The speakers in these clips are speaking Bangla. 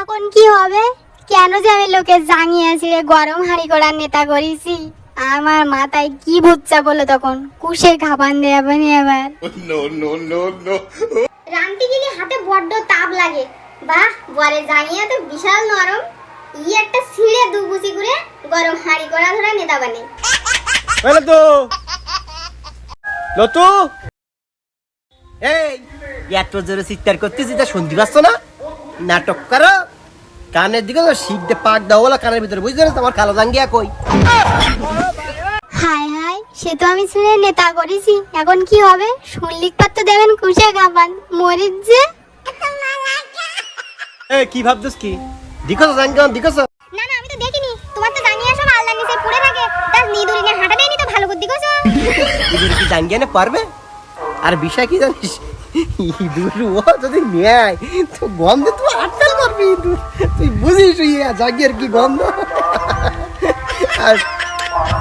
এখন কি হবে? কেন যে আমি লোকে জাঙিয়েছি রে গরম হাঁড়ি করার নেতা করেছি? আমার মাথায় কি ভুচ্চা বলো তখন? কুশে no, no, no, no. রামটি গেলে হাতে বড্ড তাপ লাগে বাহ বরে জাঙিয়া তো বিশাল নরম। ই একটা ছিঁড়ে দু বুচি করে গরম হাঁড়ি করা ধরা নেতা বানে। হ্যালো তো লতু! এই এত জোরে চিৎকার করতেছি তা শুনতে পাচ্ছ না? নাটক করো। কানের দিকে তো শিখ পাক দাও বলা কানের ভিতরে বুঝতে পারছ? আমার কালো জাঙ্গিয়া কই? হাই হাই সে তো আমি শুনে নেতা করেছি। এখন কি হবে? শুনলিক পাত্র দেবেন কুশে গাবান। মরিচ যে। এই কি ভাবছিস কি? দিকছ জাঙ্গিয়া? দিকছ না না আমি তো দেখিনি। তোমার তো জানিয়ে সব আল্লাহ নিচে পড়ে থাকে। তার নিদুরিনে হাঁটা দেয়নি তো ভালো করে কি জাঙ্গিয়া নে পারবে? আর বিষয় কি জানিস? ইঁদুর ও যদি নেয় তো গন্ধে তুই আটকাল করবি ইঁদুর। তুই বুঝিস ইয়া জাঙ্গিয়ার কি গন্ধ? আর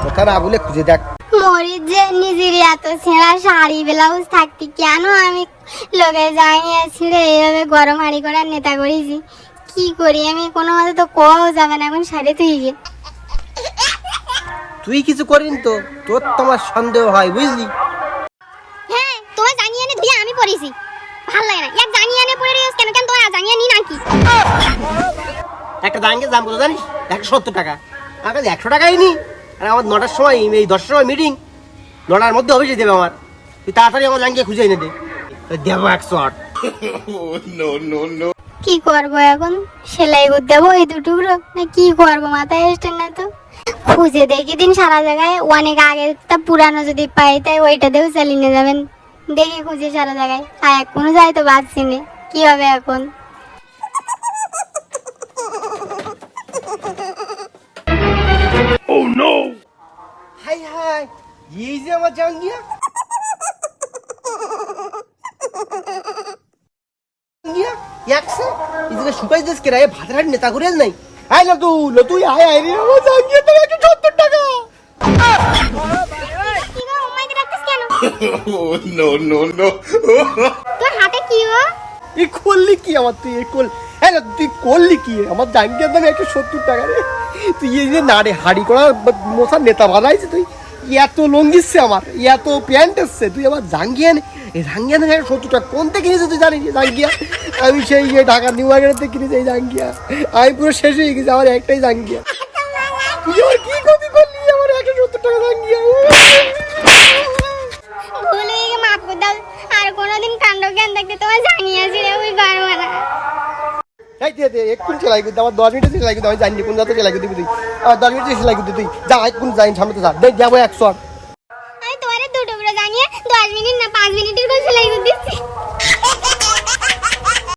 কথা না বলে খুঁজে দেখ। যে নিজের এত ছেঁড়া শাড়ি ব্লাউজ থাকতে কেন আমি লোকে জানিয়ে ছিঁড়ে এইভাবে গরম হাঁড়ি করার নেতা করেছি। কি করি আমি? কোনো মতে তো কোয়াও যাবে না এখন শাড়ি তুই তুই কিছু করিন তো? তোর তোমার সন্দেহ হয় বুঝলি? পড়েছি। ভালো লাগে না। এক জানিয়ে এনে পড়ে রয়েছ কেন কেন তোমার জানিয়ে নি নাকি? একটা দাঙ্গের দাম কত জানিস? একশো সত্তর টাকা। আমার কাছে একশো টাকাই নি আর আমার নটার সময় এই দশটার সময় মিটিং নটার মধ্যে অফিসে দেবে আমার। তুই তাড়াতাড়ি আমার জাঙ্গিয়ে খুঁজে এনে দে। দেবো no, no. কি করব এখন? সেলাই করতে দেবো এই দুটুকরো না কি করব মাথায় এসছে না তো। খুঁজে দেখি দিন সারা জায়গায়। অনেক আগে তা পুরানো যদি পাই তাই ওইটা দিয়েও চালিয়ে নিয়ে যাবেন। দেখি খুঁজে সারা জায়গায়। আর এখনও যাই তো পাচ্ছি না। কি হবে এখন? হাই হাই এই যে আমার জাঙ্গিয়া। জাঙ্গিয়া একশো? এদিকে শুকাই দিস কে রে ভাতের হাট নেতা করে নাই। আয় তুই লতু আয় আয় রে আমার জাঙ্গিয়া তো একশো সত্তর টাকা। No, no, no. তোর হাতে কি গো? এই করলি কি আমার তুই? এই করলি হ্যাঁ তুই করলি কি? আমার জাঙ্গিয়ার দাম একশো সত্তর টাকা রে। তুই এই যে না রে হাড়ি করা মশার নেতা বানাইছে তুই। এত লঙ্গিচ্ছে আমার এত প্যান্ট এসছে। তুই আমার জাঙ্গিয়া নে এই জাঙ্গিয়া নেই সত্তর টাকা কোন থেকে কিনেছিস তুই জানিস? জাঙ্গিয়া। আমি সেই যে ঢাকা নিউ মার্কেট থেকে কিনেছি এই জাঙ্গিয়া। আমি পুরো শেষ হয়ে গেছি আমার একটাই জাঙ্গিয়া। তুই আমার কি কোনোদিন কাণ্ড জ্ঞান দেখতে তোমার জানিয়ে রে ওই বারবারা না এই দে দে এক কোন চালাই গুদ আমার 10 মিনিট চালাই আমি জানি কোন জাতে চালাই গুদ তুই। আমার 10 মিনিট চালাই তুই। যা এক কোন জানি সামনে যা। দে যাব 100 আমি তোমারে দুটো করে জানিয়ে 10 মিনিট না 5 মিনিটের কোন চালাই গুদ দিছি